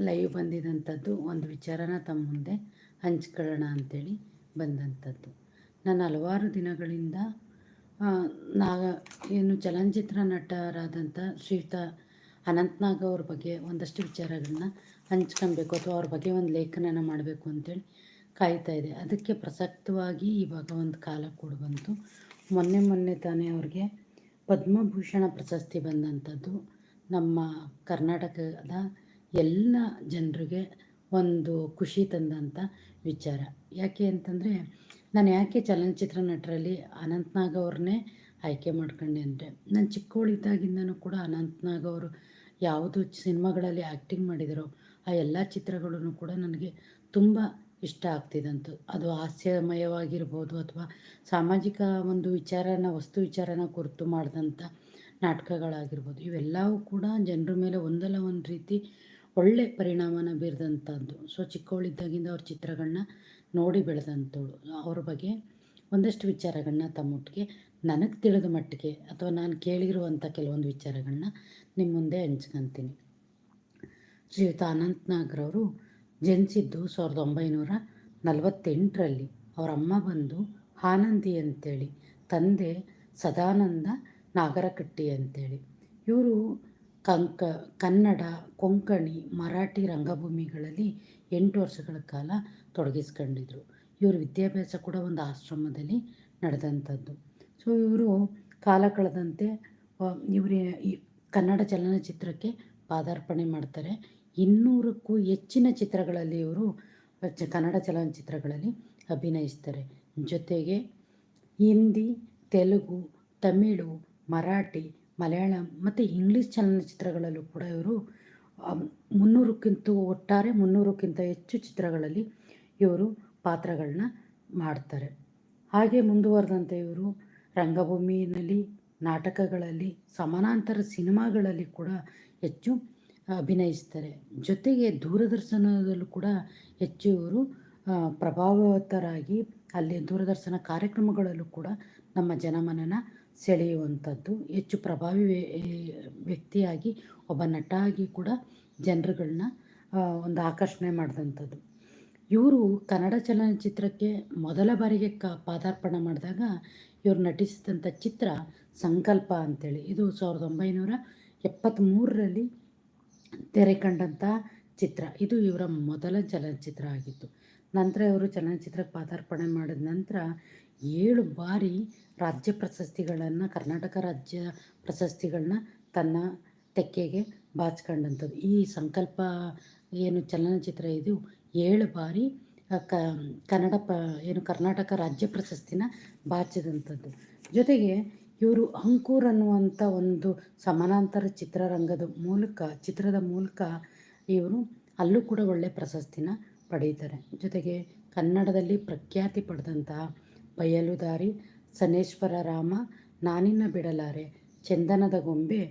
Live ಬಂದಿದಂಥದ್ದು ಒಂದು ವಿಚಾರನ ತಮ್ಮ ಮುಂದೆ ಹಂಚ್ಕೊಳ್ಳೋಣ ಅಂಥೇಳಿ ಬಂದಂಥದ್ದು. ನಾನು ಹಲವಾರು ದಿನಗಳಿಂದ ನಾಗ, ಏನು ಚಲನಚಿತ್ರ ನಟರಾದಂಥ ಶ್ರೀಯುತ ಅನಂತ್ನಾಗ್ ಅವ್ರ ಬಗ್ಗೆ ಒಂದಷ್ಟು ವಿಚಾರಗಳನ್ನ ಹಂಚ್ಕೊಬೇಕು ಅಥವಾ ಅವ್ರ ಬಗ್ಗೆ ಒಂದು ಲೇಖನನ ಮಾಡಬೇಕು ಅಂತೇಳಿ ಕಾಯ್ತಾ ಇದೆ ಅದಕ್ಕೆ ಪ್ರಸಕ್ತವಾಗಿ ಇವಾಗ ಒಂದು ಕಾಲ ಕೂಡ ಬಂತು. ಮೊನ್ನೆ ಮೊನ್ನೆ ತಾನೇ ಅವ್ರಿಗೆ ಪದ್ಮಭೂಷಣ ಪ್ರಶಸ್ತಿ ಬಂದಂಥದ್ದು ನಮ್ಮ ಕರ್ನಾಟಕದ ಎಲ್ಲ ಜನರಿಗೆ ಒಂದು ಖುಷಿ ತಂದಂಥ ವಿಚಾರ. ಯಾಕೆ ಅಂತಂದರೆ, ನಾನು ಯಾಕೆ ಚಲನಚಿತ್ರ ನಟರಲ್ಲಿ ಅನಂತ್ನಾಗ್ ಅವ್ರನ್ನೇ ಆಯ್ಕೆ ಮಾಡ್ಕೊಂಡೆ ಅಂದರೆ, ನಾನು ಚಿಕ್ಕವಳಿದ್ದಾಗಿಂದನೂ ಕೂಡ ಅನಂತ್ನಾಗ್ ಅವರು ಯಾವುದು ಸಿನಿಮಾಗಳಲ್ಲಿ ಆ್ಯಕ್ಟಿಂಗ್ ಮಾಡಿದರೋ, ಆ ಎಲ್ಲ ಚಿತ್ರಗಳೂ ಕೂಡ ನನಗೆ ತುಂಬ ಇಷ್ಟ ಆಗ್ತಿದ್ದಂತು ಅದು ಹಾಸ್ಯಮಯವಾಗಿರ್ಬೋದು ಅಥವಾ ಸಾಮಾಜಿಕ ಒಂದು ವಿಚಾರನ, ವಸ್ತು ವಿಚಾರನ ಕುರಿತು ಮಾಡಿದಂಥ ನಾಟಕಗಳಾಗಿರ್ಬೋದು. ಇವೆಲ್ಲವೂ ಕೂಡ ಜನರ ಮೇಲೆ ಒಂದಲ್ಲ ಒಂದು ರೀತಿ ಒಳ್ಳೆ ಪರಿಣಾಮನ ಬೀರಿದಂಥದ್ದು. ಸೊ ಚಿಕ್ಕವಳಿದ್ದಾಗಿಂದ ಅವ್ರ ಚಿತ್ರಗಳನ್ನ ನೋಡಿ ಬೆಳೆದಂಥವಳು. ಅವ್ರ ಬಗ್ಗೆ ಒಂದಷ್ಟು ವಿಚಾರಗಳನ್ನ ತಮ್ಮೊಟ್ಟಿಗೆ, ನನಗೆ ತಿಳಿದ ಮಟ್ಟಿಗೆ ಅಥವಾ ನಾನು ಕೇಳಿರುವಂಥ ಕೆಲವೊಂದು ವಿಚಾರಗಳನ್ನ ನಿಮ್ಮ ಮುಂದೆ ಹಂಚ್ಕೊತೀನಿ. ಶ್ರೀಯುತ ಅನಂತನಾಗ್ರವರು ಜನಿಸಿದ್ದು ಸಾವಿರದ ಒಂಬೈನೂರ ನಲವತ್ತೆಂಟರಲ್ಲಿ ಅವರ ಅಮ್ಮ ಬಂದು ಆನಂದಿ ಅಂತೇಳಿ, ತಂದೆ ಸದಾನಂದ ನಾಗರಕಟ್ಟಿ ಅಂತೇಳಿ. ಇವರು ಕಂಕ, ಕನ್ನಡ, ಕೊಂಕಣಿ, ಮರಾಠಿ ರಂಗಭೂಮಿಗಳಲ್ಲಿ ಎಂಟು ವರ್ಷಗಳ ಕಾಲ ತೊಡಗಿಸ್ಕೊಂಡಿದ್ರು. ಇವರು ವಿದ್ಯಾಭ್ಯಾಸ ಕೂಡ ಒಂದು ಆಶ್ರಮದಲ್ಲಿ ನಡೆದಂಥದ್ದು. ಸೊ ಇವರು ಕಾಲ ಕಳೆದಂತೆ ಇವರು ಕನ್ನಡ ಚಲನಚಿತ್ರಕ್ಕೆ ಪಾದಾರ್ಪಣೆ ಮಾಡ್ತಾರೆ. ಇನ್ನೂರಕ್ಕೂ ಹೆಚ್ಚಿನ ಚಿತ್ರಗಳಲ್ಲಿ ಇವರು ಕನ್ನಡ ಚಲನಚಿತ್ರಗಳಲ್ಲಿ ಅಭಿನಯಿಸ್ತಾರೆ. ಜೊತೆಗೆ ಹಿಂದಿ, ತೆಲುಗು, ತಮಿಳು, ಮರಾಠಿ ಮಲಯಾಳಂ ಮತ್ತು ಇಂಗ್ಲೀಷ್ ಚಲನಚಿತ್ರಗಳಲ್ಲೂ ಕೂಡ ಇವರು ಮುನ್ನೂರಕ್ಕಿಂತ ಒಟ್ಟಾರೆ ಮುನ್ನೂರಕ್ಕಿಂತ ಹೆಚ್ಚು ಚಿತ್ರಗಳಲ್ಲಿ ಇವರು ಪಾತ್ರಗಳನ್ನ ಮಾಡ್ತಾರೆ. ಹಾಗೆ ಮುಂದುವರೆದಂತೆ ಇವರು ರಂಗಭೂಮಿಯಲ್ಲಿ, ನಾಟಕಗಳಲ್ಲಿ, ಸಮಾನಾಂತರ ಸಿನಿಮಾಗಳಲ್ಲಿ ಕೂಡ ಹೆಚ್ಚು ಅಭಿನಯಿಸ್ತಾರೆ. ಜೊತೆಗೆ ದೂರದರ್ಶನದಲ್ಲೂ ಕೂಡ ಹೆಚ್ಚು ಇವರು ಪ್ರಭಾವಿತರಾಗಿ ಅಲ್ಲಿ ದೂರದರ್ಶನ ಕಾರ್ಯಕ್ರಮಗಳಲ್ಲೂ ಕೂಡ ನಮ್ಮ ಜನಮನನ ಸೆಳೆಯುವಂಥದ್ದು. ಹೆಚ್ಚು ಪ್ರಭಾವಿ ವ್ಯಕ್ತಿಯಾಗಿ ಒಬ್ಬ ನಟ ಆಗಿ ಕೂಡ ಜನರುಗಳನ್ನ ಒಂದು ಆಕರ್ಷಣೆ ಮಾಡಿದಂಥದ್ದು. ಇವರು ಕನ್ನಡ ಚಲನಚಿತ್ರಕ್ಕೆ ಮೊದಲ ಬಾರಿಗೆ ಕ, ಪಾದಾರ್ಪಣೆ ಮಾಡಿದಾಗ ಇವರು ನಟಿಸಿದಂಥ ಚಿತ್ರ ಸಂಕಲ್ಪ ಅಂತೇಳಿ. ಇದು ಸಾವಿರದ ಒಂಬೈನೂರ ಎಪ್ಪತ್ತ್ಮೂರರಲ್ಲಿ ತೆರೆ ಕಂಡಂಥ ಚಿತ್ರ. ಇದು ಇವರ ಮೊದಲ ಚಲನಚಿತ್ರ ಆಗಿತ್ತು. ನಂತರ ಇವರು ಚಲನಚಿತ್ರಕ್ಕೆ ಪಾದಾರ್ಪಣೆ ಮಾಡಿದ ನಂತರ ಏಳು ಬಾರಿ ರಾಜ್ಯ ಪ್ರಶಸ್ತಿಗಳನ್ನು, ಕರ್ನಾಟಕ ರಾಜ್ಯ ಪ್ರಶಸ್ತಿಗಳನ್ನ ತನ್ನ ತೆಕ್ಕೆಗೆ ಬಾಚ್ಕೊಂಡಂಥದ್ದು. ಈ ಸಂಕಲ್ಪ ಏನು ಚಲನಚಿತ್ರ ಇದು? ಏಳು ಬಾರಿ ಕ, ಕನ್ನಡ ಪ, ಏನು ಕರ್ನಾಟಕ ರಾಜ್ಯ ಪ್ರಶಸ್ತಿನ ಬಾಚಿದಂಥದ್ದು. ಜೊತೆಗೆ ಇವರು ಅಂಕೂರ್ ಅನ್ನುವಂಥ ಒಂದು ಸಮಾನಾಂತರ ಚಿತ್ರರಂಗದ ಮೂಲಕ, ಚಿತ್ರದ ಮೂಲಕ ಇವರು ಅಲ್ಲೂ ಕೂಡ ಒಳ್ಳೆಯ ಪ್ರಶಸ್ತಿನ ಪಡೀತಾರೆ. ಜೊತೆಗೆ ಕನ್ನಡದಲ್ಲಿ ಪ್ರಖ್ಯಾತಿ ಪಡೆದಂತಹ ಬಯಲುದಾರಿ, ಸನೇಶ್ವರ ರಾಮ, ನಾನಿನ್ನ ಬಿಡಲಾರೆ, ಚಂದನದ ಗೊಂಬೆ,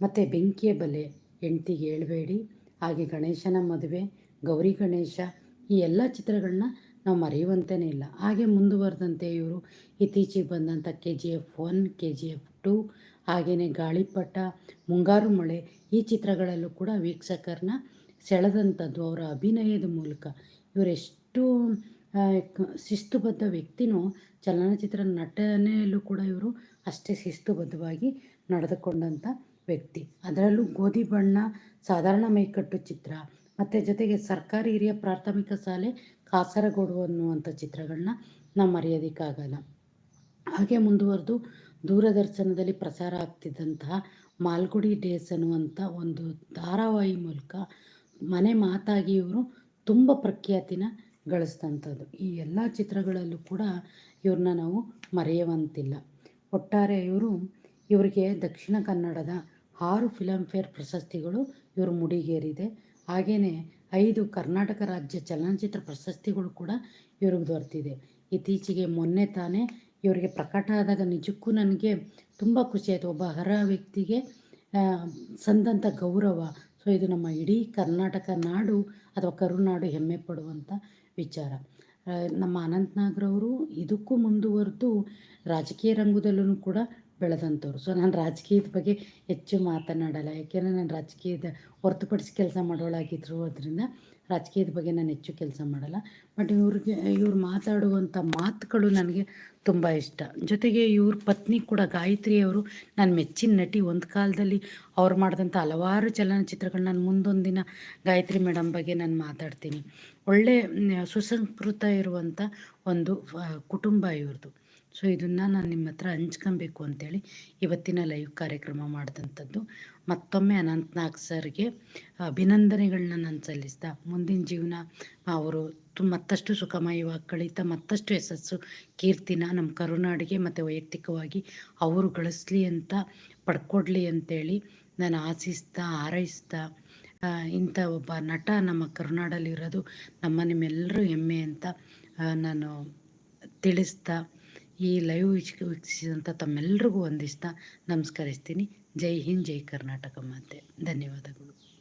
ಮತ್ತು ಬೆಂಕಿಯ ಬಲೆ, ಹೆಂಡ್ತಿಗೆ ಹೇಳ್ಬೇಡಿ. ಹಾಗೆ ಗಣೇಶನ ಮದುವೆ, ಗೌರಿ ಗಣೇಶ, ಈ ಎಲ್ಲ ಚಿತ್ರಗಳನ್ನ ನಾವು ಮರೆಯುವಂತೆಯೇ ಇಲ್ಲ. ಹಾಗೆ ಮುಂದುವರೆದಂತೆ ಇವರು ಇತ್ತೀಚೆಗೆ ಬಂದಂಥ K G F one K G F two ಹಾಗೆಯೇ ಗಾಳಿಪಟ, ಮುಂಗಾರು ಮಳೆ, ಈ ಚಿತ್ರಗಳಲ್ಲೂ ಕೂಡ ವೀಕ್ಷಕರನ್ನ ಸೆಳೆದಂಥದ್ದು ಅವರ ಅಭಿನಯದ ಮೂಲಕ. ಇವರೆಷ್ಟು ಶಿಸ್ತುಬದ್ಧ ವ್ಯಕ್ತಿನೂ ಚಲನಚಿತ್ರ ನಟನೆಯಲ್ಲೂ ಕೂಡ ಇವರು ಅಷ್ಟೇ ಶಿಸ್ತುಬದ್ಧವಾಗಿ ನಡೆದುಕೊಂಡಂಥ ವ್ಯಕ್ತಿ. ಅದರಲ್ಲೂ ಗೋಧಿ ಬಣ್ಣ, ಸಾಧಾರಣ ಮೈಕಟ್ಟು ಚಿತ್ರ, ಮತ್ತು ಜೊತೆಗೆ ಸರ್ಕಾರಿ ಹಿರಿಯ ಪ್ರಾಥಮಿಕ ಶಾಲೆ ಕಾಸರಗೋಡು ಅನ್ನುವಂಥ ಚಿತ್ರಗಳನ್ನ ನಾವು ಮರೆಯೋದಕ್ಕಾಗಲ್ಲ. ಹಾಗೆ ಮುಂದುವರೆದು ದೂರದರ್ಶನದಲ್ಲಿ ಪ್ರಸಾರ ಆಗ್ತಿದ್ದಂತಹ ಮಾಲ್ಗುಡಿ ಡೇಸ್ ಅನ್ನುವಂಥ ಒಂದು ಧಾರಾವಾಹಿ ಮೂಲಕ ಮನೆ ಮಾತಾಗಿ ಇವರು ತುಂಬ ಪ್ರಖ್ಯಾತಿನ ಗಳಿಸಿದಂಥದ್ದು ಈ ಎಲ್ಲ ಚಿತ್ರಗಳಲ್ಲೂ ಕೂಡ ಇವ್ರನ್ನ ನಾವು ಮರೆಯುವಂತಿಲ್ಲ. ಒಟ್ಟಾರೆ ಇವರು, ಇವರಿಗೆ ದಕ್ಷಿಣ ಕನ್ನಡದ ಆರು ಫಿಲಮ್ಫೇರ್ ಪ್ರಶಸ್ತಿಗಳು ಇವರು ಮುಡಿಗೇರಿದೆ. ಹಾಗೆಯೇ ಐದು ಕರ್ನಾಟಕ ರಾಜ್ಯ ಚಲನಚಿತ್ರ ಪ್ರಶಸ್ತಿಗಳು ಕೂಡ ಇವ್ರಿಗೆ ದೊರೆತಿದೆ. ಇತ್ತೀಚೆಗೆ ಮೊನ್ನೆ ತಾನೇ ಇವರಿಗೆ ಪ್ರಕಟ ಆದಾಗ ನಿಜಕ್ಕೂ ನನಗೆ ತುಂಬ ಖುಷಿ ಆಯಿತು. ಒಬ್ಬ ಅರ್ಹ ವ್ಯಕ್ತಿಗೆ ಸಂದಂಥ ಗೌರವ ಸೊ ಇದು ನಮ್ಮ ಇಡೀ ಕರ್ನಾಟಕ ನಾಡು ಅಥವಾ ಕರುನಾಡು ಹೆಮ್ಮೆ ಪಡುವಂಥ ವಿಚಾರ. ನಮ್ಮ ಅನಂತನಾಗ್ರವರು ಇದಕ್ಕೂ ಮುಂದುವರೆದು ರಾಜಕೀಯ ರಂಗದಲ್ಲೂ ಕೂಡ ಬೆಳೆದಂಥವ್ರು. ಸೊ ನಾನು ರಾಜಕೀಯದ ಬಗ್ಗೆ ಹೆಚ್ಚು ಮಾತನಾಡಲ್ಲ. ಯಾಕೆಂದರೆ ನಾನು ರಾಜಕೀಯದ ಹೊರತುಪಡಿಸಿ ಕೆಲಸ ಮಾಡೋಳಾಗಿದ್ದರು ಅದರಿಂದ ರಾಜಕೀಯದ ಬಗ್ಗೆ ನಾನು ಹೆಚ್ಚು ಕೆಲಸ ಮಾಡಲ್ಲ. ಬಟ್ ಇವ್ರಿಗೆ, ಇವ್ರು ಮಾತಾಡುವಂಥ ಮಾತುಗಳು ನನಗೆ ತುಂಬ ಇಷ್ಟ. ಜೊತೆಗೆ ಇವ್ರ ಪತ್ನಿ ಕೂಡ ಗಾಯತ್ರಿ ಅವರು ನನ್ನ ಮೆಚ್ಚಿನ ನಟಿ ಒಂದು ಕಾಲದಲ್ಲಿ ಅವ್ರು ಮಾಡಿದಂಥ ಹಲವಾರು ಚಲನಚಿತ್ರಗಳು ನಾನು ಮುಂದೊಂದು ದಿನ ಗಾಯತ್ರಿ ಮೇಡಮ್ ಬಗ್ಗೆ ನಾನು ಮಾತಾಡ್ತೀನಿ. ಒಳ್ಳೆ ಸುಸಂಸ್ಕೃತ ಇರುವಂಥ ಒಂದು ಕುಟುಂಬ ಇವ್ರದ್ದು ಸೊ, ಇದನ್ನು ನಾನು ನಿಮ್ಮ ಹತ್ರ ಹಂಚ್ಕೊಬೇಕು ಅಂತೇಳಿ ಇವತ್ತಿನ ಲೈವ್ ಕಾರ್ಯಕ್ರಮ ಮಾಡಿದಂಥದ್ದು ಮತ್ತೊಮ್ಮೆ ಅನಂತನಾಗ್ ಸರ್ಗೆ ಅಭಿನಂದನೆಗಳನ್ನ ನಾನು ಸಲ್ಲಿಸ್ತಾ ಮುಂದಿನ ಜೀವನ ಅವರು ಮತ್ತಷ್ಟು ಸುಖಮಯವಾಗಿ ಕಳೀತಾ, ಮತ್ತಷ್ಟು ಯಶಸ್ಸು, ಕೀರ್ತಿನ ನಮ್ಮ ಕರುನಾಡಿಗೆ ಮತ್ತು ವೈಯಕ್ತಿಕವಾಗಿ ಅವರು ಗಳಿಸ್ಲಿ ಅಂತ ಪಡ್ಕೊಡ್ಲಿ ಅಂತೇಳಿ ನಾನು ಆಸಿಸ್ತಾ ಹಾರೈಸ್ತಾ ಇಂಥ ಒಬ್ಬ ನಟ ನಮ್ಮ ಕರುನಾಡಲ್ಲಿರೋದು ನಮ್ಮ ನಿಮ್ಮೆಲ್ಲರೂ ಹೆಮ್ಮೆ ಅಂತ ನಾನು ತಿಳಿಸ್ತಾ ಈ ಲೈವ್ ವೀಕ್ಷಿಸಿದಂಥ ತಮ್ಮೆಲ್ಲರಿಗೂ ಒಂದಿಷ್ಟ ನಮಸ್ಕರಿಸ್ತೀನಿ. ಜೈ ಹಿಂದ್ ಜೈ ಕರ್ನಾಟಕ ಮಾತೆ. ಧನ್ಯವಾದಗಳು.